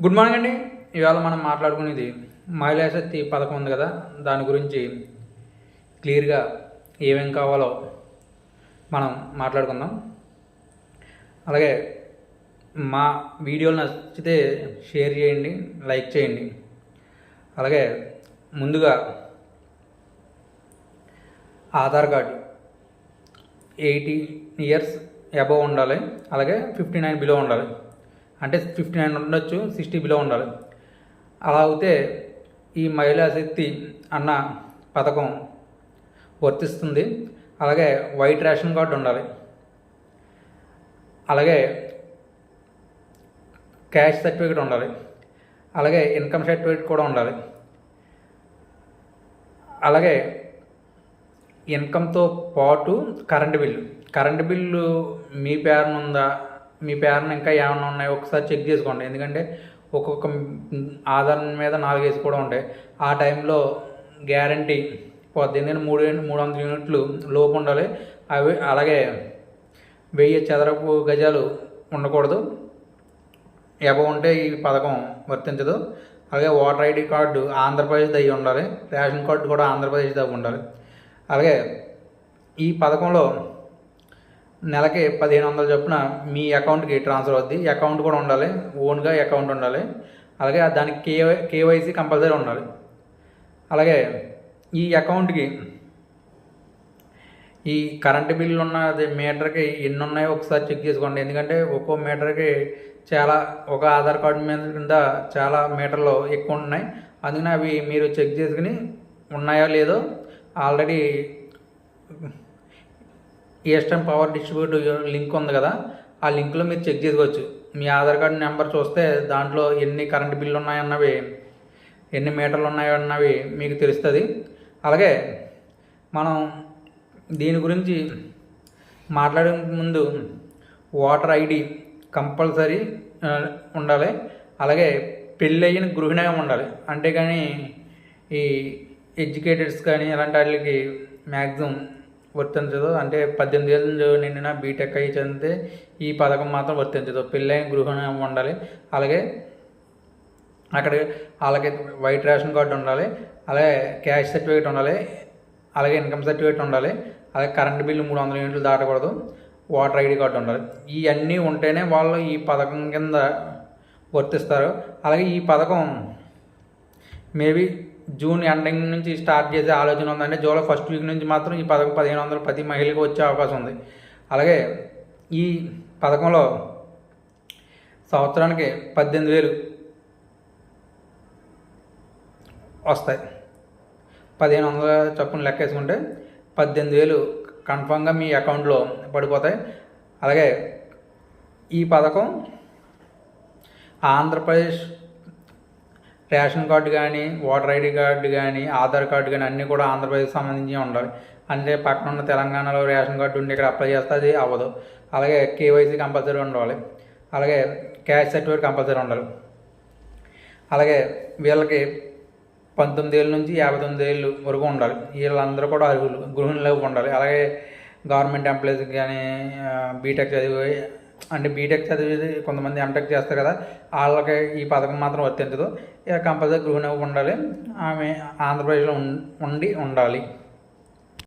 Good morning అండి. ఇవాళ మనం మాట్లాడుకునేది మహిళా శక్తి పథకం ఉంది కదా దాని గురించి క్లియర్గా ఏమేం కావాలో మనం మాట్లాడుకుందాం. అలాగే మా వీడియోలు నచ్చితే షేర్ చేయండి లైక్ చేయండి. అలాగే ముందుగా Aadhaar card eighty years above ఉండాలి అలాగే ఫిఫ్టీ నైన్ బిలో ఉండాలి. అంటే ఫిఫ్టీ నైన్ ఉండొచ్చు సిక్స్టీ బిలో ఉండాలి. అలా అయితే ఈ మహిళా శక్తి అన్న పథకం వర్తిస్తుంది. అలాగే వైట్ రేషన్ కార్డు ఉండాలి. అలాగే క్యాష్ సర్టిఫికేట్ ఉండాలి. అలాగే ఇన్కమ్ సర్టిఫికేట్ కూడా ఉండాలి. అలాగే ఇన్కమ్తో పాటు కరెంటు బిల్లు. కరెంటు బిల్లు మీ పేరున ఉందా మీ పేరున ఇంకా ఏమైనా ఉన్నాయో ఒకసారి చెక్ చేసుకోండి. ఎందుకంటే ఒక్కొక్క ఆధార్ మీద నాలుగేసి కూడా ఉంటాయి. ఆ టైంలో గ్యారంటీ పోద్ది. ఎందుకంటే మూడు మూడు వందల యూనిట్లు లోపు ఉండాలి. అవి అలాగే వెయ్యి చదరపు గజాలు ఉండకూడదు. ఎబో ఉంటే ఈ పథకం వర్తించదు. అలాగే ఓటర్ ఐడి కార్డు ఆంధ్రప్రదేశ్ అయి ఉండాలి. రేషన్ కార్డు కూడా ఆంధ్రప్రదేశ్ దగ్గర ఉండాలి. అలాగే ఈ పథకంలో నెలకి పదిహేను వందల చొప్పున మీ అకౌంట్కి ట్రాన్స్ఫర్ అవుద్ది. అకౌంట్ కూడా ఉండాలి. ఓన్గా అకౌంట్ ఉండాలి. అలాగే దానికి కేవై కేవైసీ కంపల్సరీ ఉండాలి. అలాగే ఈ అకౌంట్కి ఈ కరెంటు బిల్లు ఉన్నది మీటర్కి ఎన్ని ఉన్నాయో ఒకసారి చెక్ చేసుకోండి. ఎందుకంటే ఒక్కో మీటర్కి చాలా ఒక ఆధార్ కార్డు మీద కింద చాలా మీటర్లు ఎక్కువ ఉన్నాయి. అందుకని అవి మీరు చెక్ చేసుకుని ఉన్నాయో లేదో already eastern power distribute link ఉంది కదా ఆ లింక్లో మీరు చెక్ చేసుకోవచ్చు. మీ ఆధార్ కార్డు నెంబర్ చూస్తే దాంట్లో ఎన్ని కరెంట్ బిల్లు ఉన్నాయన్నవి ఎన్ని మీటర్లు ఉన్నాయో అన్నవి మీకు తెలుస్తుంది. అలాగే మనం దీని గురించి మాట్లాడే ముందు ఓటర్ ఐడి కంపల్సరీ ఉండాలి. అలాగే పెళ్ళయిన గృహిణి ఉండాలి. అంటే కానీ ఈ ఎడ్యుకేటెడ్స్ కానీ అలాంటి వాటికి మ్యాక్సిమం వర్తించదు. అంటే పద్దెనిమిది ఏళ్ళు నిండిన బీటెక్ అయ్యి చదివితే ఈ పథకం మాత్రం వర్తించదు. పెళ్ళైన గృహణం ఉండాలి. అలాగే అక్కడ అలాగే వైట్ రేషన్ కార్డు ఉండాలి. అలాగే క్యాష్ సర్టిఫికేట్ ఉండాలి. అలాగే ఇన్కమ్ సర్టిఫికేట్ ఉండాలి. అలాగే కరెంట్ బిల్లు మూడు వందల యూనిట్లు దాటకూడదు. వాటర్ ఐడి కార్డు ఉండాలి. ఇవన్నీ ఉంటేనే వాళ్ళు ఈ పథకం కింద వర్తిస్తారు. అలాగే ఈ పథకం మేబీ జూన్ ఎండింగ్ నుంచి స్టార్ట్ చేసే ఆలోచన ఉందంటే జూలై ఫస్ట్ వీక్ నుంచి మాత్రం ఈ పథకం పదిహేను వందలు ప్రతి మహిళకి వచ్చే అవకాశం ఉంది. అలాగే ఈ పథకంలో సంవత్సరానికి పద్దెనిమిది వేలు వస్తాయి. పదిహేను వందల చొప్పున లెక్కేసుకుంటే పద్దెనిమిది వేలు కన్ఫామ్గా మీ అకౌంట్లో పడిపోతాయి. అలాగే ఈ పథకం ఆంధ్రప్రదేశ్ రేషన్ కార్డు కానీ ఓటర్ ఐడి కార్డు కానీ ఆధార్ కార్డు కానీ అన్నీ కూడా ఆంధ్రప్రదేశ్ సంబంధించి ఉండాలి. అంటే పక్కన ఉన్న తెలంగాణలో రేషన్ కార్డు ఉండి ఇక్కడ అప్లై చేస్తే అది అవ్వదు. అలాగే కేవైసీ కంపల్సరీ ఉండాలి. అలాగే క్యాష్ సర్టిఫికేట్ కంపల్సరీ ఉండాలి. అలాగే వీళ్ళకి పంతొమ్మిది ఏళ్ళ నుంచి యాభై తొమ్మిది ఏళ్ళు వరకు ఉండాలి. వీళ్ళందరూ కూడా అర్హులు గృహిణులకు ఉండాలి. అలాగే గవర్నమెంట్ ఎంప్లాయీస్ కానీ బీటెక్ చదివి అంటే బీటెక్ చదివి కొంతమంది ఎంటెక్ చేస్తారు కదా వాళ్ళకి ఈ పథకం మాత్రం వర్తించదు ఇక కంపల్సరీ గృహిణి ఉండాలి. ఆమె ఆంధ్రప్రదేశ్లో ఉం- ఉండి ఉండాలి.